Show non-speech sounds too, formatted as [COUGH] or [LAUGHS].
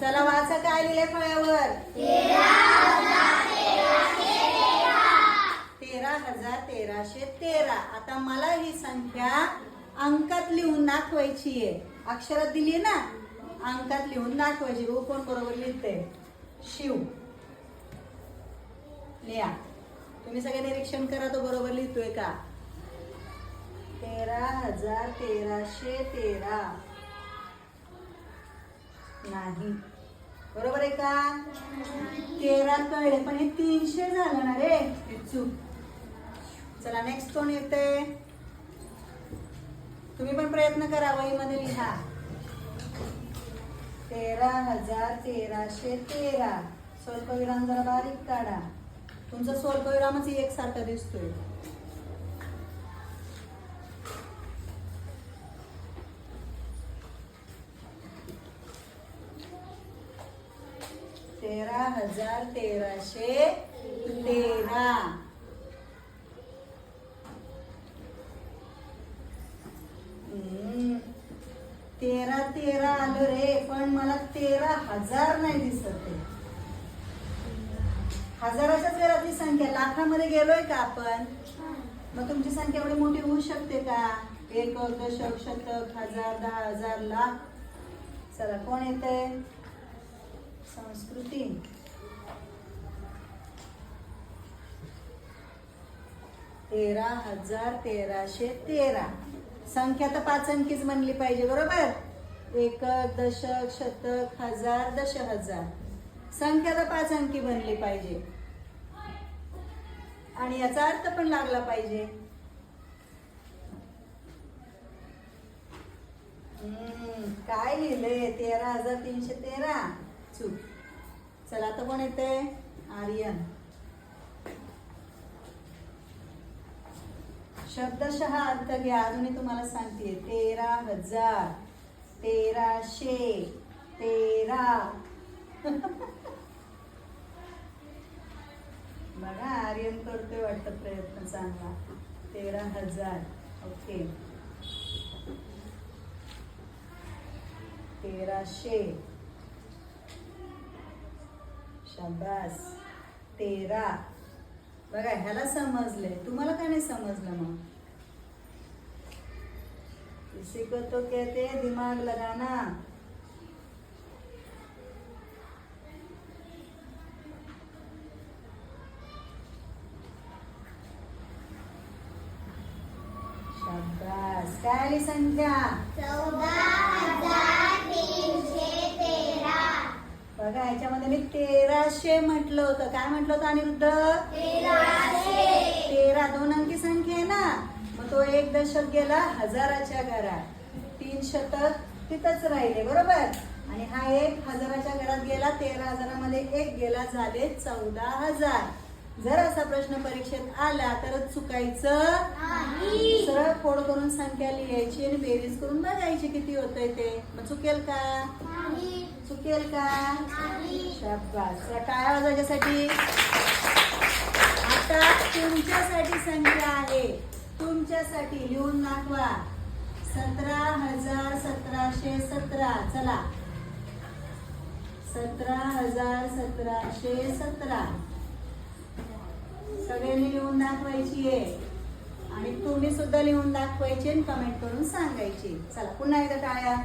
चला वाचा काय लिहिलंय फळ्यावर तेरा हजार तेराशे तेरा. आता मला ही संख्या अंकात लिहून दाखवायची आहे. अक्षरात दिली ना? अंकात लिहून दाखवायची. हो कोण बरोबर लिहिते शिव. लिहा. तुम्ही सगळे निरीक्षण करा तो बरोबर लिहितोय का? तेरा हजार तेराशे तेरा. नाही. बरोबर आहे का? तेरा कळले पण हे तीनशे झालं ना रे. चूक चला नेक्स्ट कोण येते तुम्ही पण प्रयत्न करा वहीमध्ये लिहा. तेरा हजार तेराशे तेरा. स्वल्पविराम जरा बारीक काढा. तुमचा स्वल्पविरामच एकसारखा दिसतोय. तेरा हजार तेराशे तेरा. तेरा तेरा आलो रे पण मला तेरा हजार नाही दिसत हजाराच्या हजाराच्याच घरातली संख्या लाखामध्ये गेलोय का आपण? मग तुमची संख्या एवढी मोठी होऊ शकते का? एक दशक शतक हजार दहा हजार लाख. चला कोण येते तेरा हजार तेराशे तेरा. संख्या तर पाच अंकीच म्हणली पाहिजे बरोबर? एकक दशक शतक हजार दश हजार. संख्या तर पाच अंकी बनली पाहिजे. आणि याचा अर्थ पण लागला पाहिजे. हम्म, काय लिहिलंय तेरा हजार तीनशे तेरा. चूक. चला आता कोण येते आर्यन. शब्दशः अर्थ घ्या अजून मी तुम्हाला सांगते तेरा हजार तेराशे तेरा. [LAUGHS] बघा आर्यन करतोय वाटतं प्रयत्न चांगला. तेरा हजार ओके. तेराशे शाबास. तेरा. बघा ह्याला समजलंय तुम्हाला का नाही समजलं मग? इसी को तो? कहते हैं दिमाग लगाना. शाबास. काय आली संख्या बघा ह्याच्यामध्ये मी तेराशे म्हटलं होतं. काय म्हटलं होतं अनिरुद्ध? तेरा दोन अंकी संख्या आहे ना? मग तो एक दशक गेला हजाराच्या घरात. तीन शतक तिथंच राहिले बरोबर? आणि हा एक हजाराच्या घरात गेला तेरा हजारामध्ये एक गेला झाले चौदा हजार. जर असा प्रश्न परीक्षेत आला तर चुकायचं सरळ फोड करून संख्या लिहायची आणि बेरीज करून बघायची किती होतंय ते. मग चुकेल का? चुकेल का? काय चला वाजवायच्यासाठी. आता तुमच्यासाठी संख्या आहे. तुमच्यासाठी लिहून दाखवा. सतरा हजार सतराशे सतरा. चला. सतरा हजार सतराशे सतरा. सगळ्यांनी लिहून दाखवायची आहे. आणि तुम्ही सुद्धा लिहून दाखवायची आणि कमेंट करून सांगायची. चला पुन्हा एकदा टाळ्या.